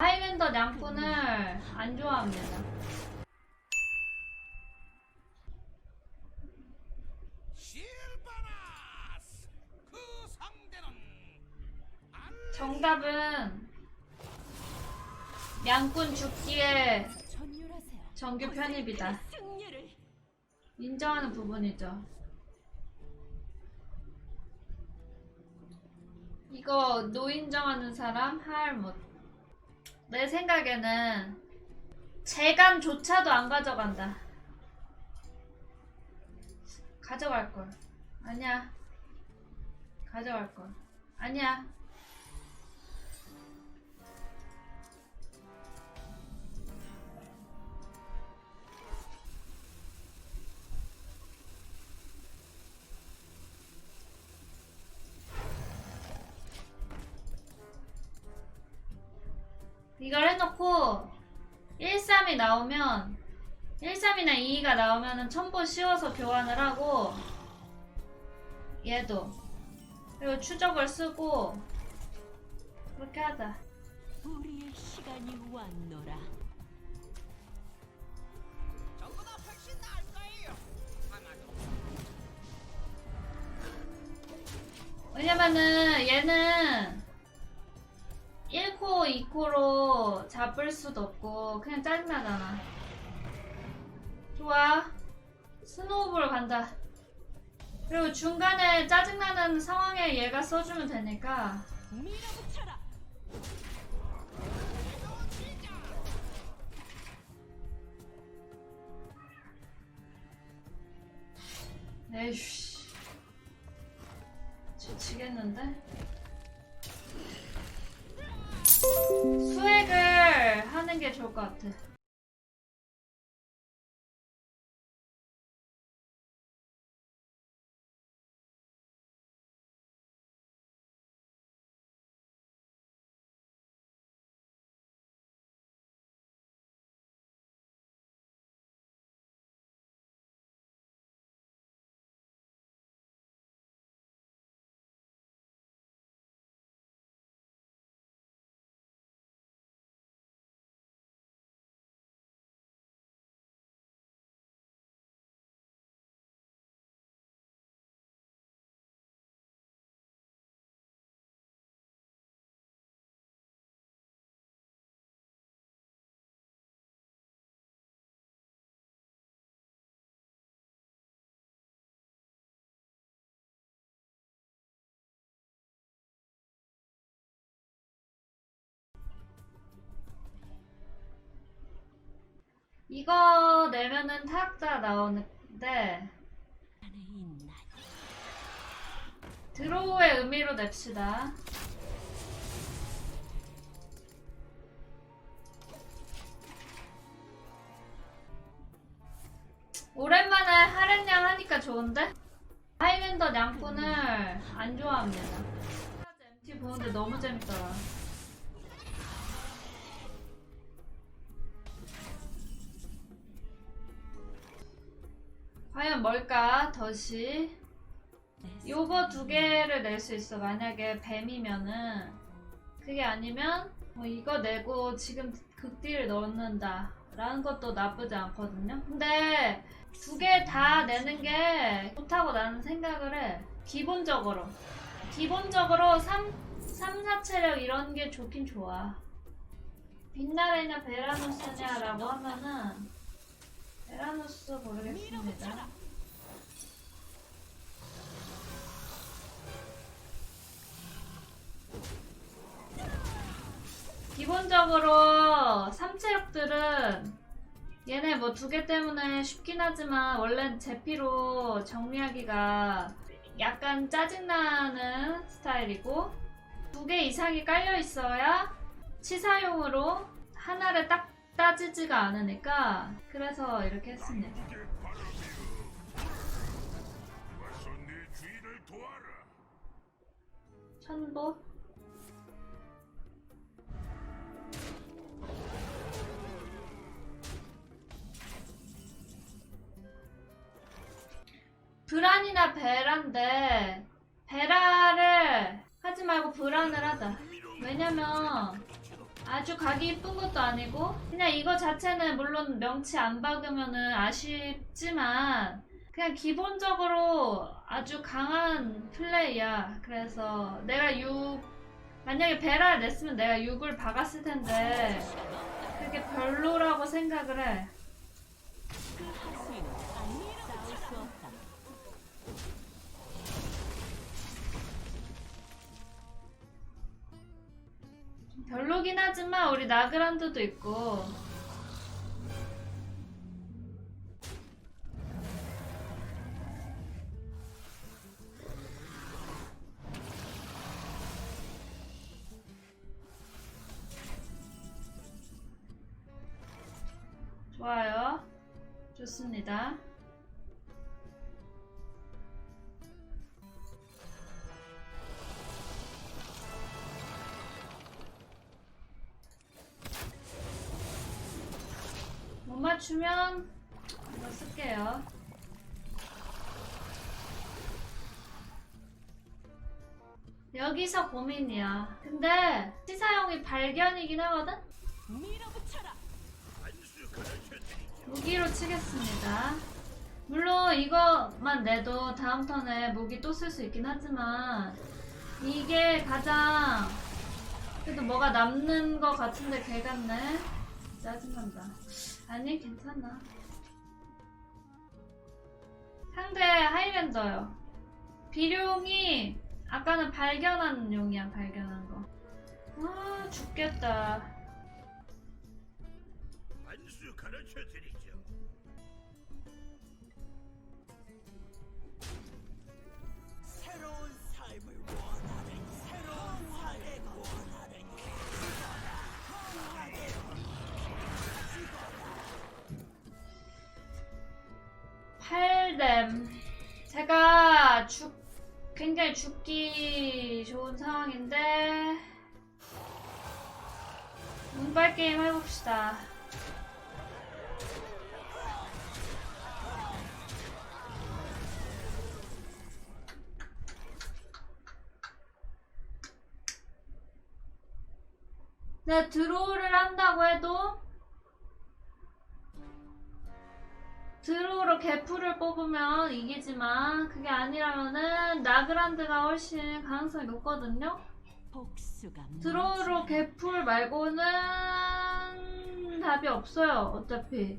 하이랜더 양꾼을 안 좋아합니다. 그 정답은 양꾼 죽기에. 정규 편입이다. 인정하는 부분이죠. 이거 노인정하는 사람 하알못. 내 생각에는 재간조차도 안 가져간다. 가져갈 걸. 아니야. 가져갈 걸. 아니야. 이걸 해놓고 1-3이 나오면 1-3이나 2가 나오면은 첨보 씌워서 교환을 하고 얘도 그리고 추적을 쓰고 그렇게 하자 우리의 시간이 왔노라. 저보다 훨씬 나을 거예요. 아마도 왜냐면은 얘는 1코, 2코로 잡을 수도 없고 그냥 짜증나잖아 좋아 스노우볼 간다 그리고 중간에 짜증나는 상황에 얘가 써주면 되니까. 에이씨 지치겠는데? 수액을 하는 게 좋을 것 같아 이거 내면은 타악자 나오는데? 드로우의 의미로 냅시다 오랜만에 하렌양 하니까 좋은데? 하이랜더 양꾼을 안 좋아합니다 MT 보는데 너무 재밌더라 과연 뭘까 덫이 내 요거 두 개를 낼 수 있어. 만약에 뱀이면은 그게 아니면 뭐 이거 내고 지금 극딜을 넣는다. 라는 것도 나쁘지 않거든요. 근데 두 개 다 내는 게 좋다고 나는 생각을 해. 기본적으로. 기본적으로 3, 3, 4체력 이런 게 좋긴 좋아. 빛나래냐 베라누스냐라고 하면은 베라누스 모르겠습니다. 기본적으로 삼체력들은 얘네 뭐 두 개 때문에 쉽긴 하지만 원래 제피로 정리하기가 약간 짜증나는 스타일이고 두 개 이상이 깔려 있어야 치사용으로 하나를 딱 따지지가 않으니까 그래서 이렇게 했습니다. 천보 브란이나 베라인데 베라를 하지 말고 브란을 하자 왜냐면 아주 가기 이쁜 것도 아니고 그냥 이거 자체는 물론 명치 안 박으면은 아쉽지만 그냥 기본적으로 아주 강한 플레이야. 그래서 내가 6 만약에 베라를 냈으면 내가 6을 박았을 텐데 그게 별로라고 생각을 해. 별로긴 하지만 우리 나그란드도 있고. 좋아요. 좋습니다 못 맞추면 이거 쓸게요. 여기서 고민이야. 근데 시사용이 발견이긴 하거든? 무기로 치겠습니다. 물론 이것만 내도 다음 턴에 무기 또 쓸 수 있긴 하지만 이게 가장 그래도 뭐가 남는 것 같은데 개 같네. 짜증난다. 아니 괜찮아. 상대 하이랜더요. 비룡이 아까는 발견한 용이야 발견한 거. 아 죽겠다. 굉장히 죽기 좋은 상황인데 운빨 게임 해봅시다. 네, 드로우를 한다고 해도 드로우로 개풀을 뽑으면 이기지만 그게 아니라면은 나그란드가 훨씬 가능성이 높거든요. 드로우로 개풀 말고는 답이 없어요. 어차피.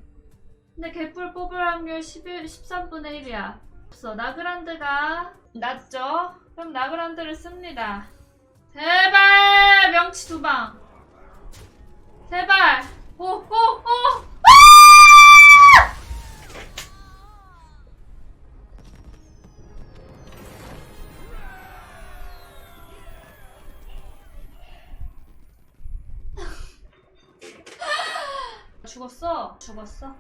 근데 개풀 뽑을 확률 11, 13분의 1이야. 없어. 나그란드가 낮죠? 그럼 나그란드를 씁니다. 제발 명치 두 방. 제발. 오, 오, 오! 죽었어. 죽었어.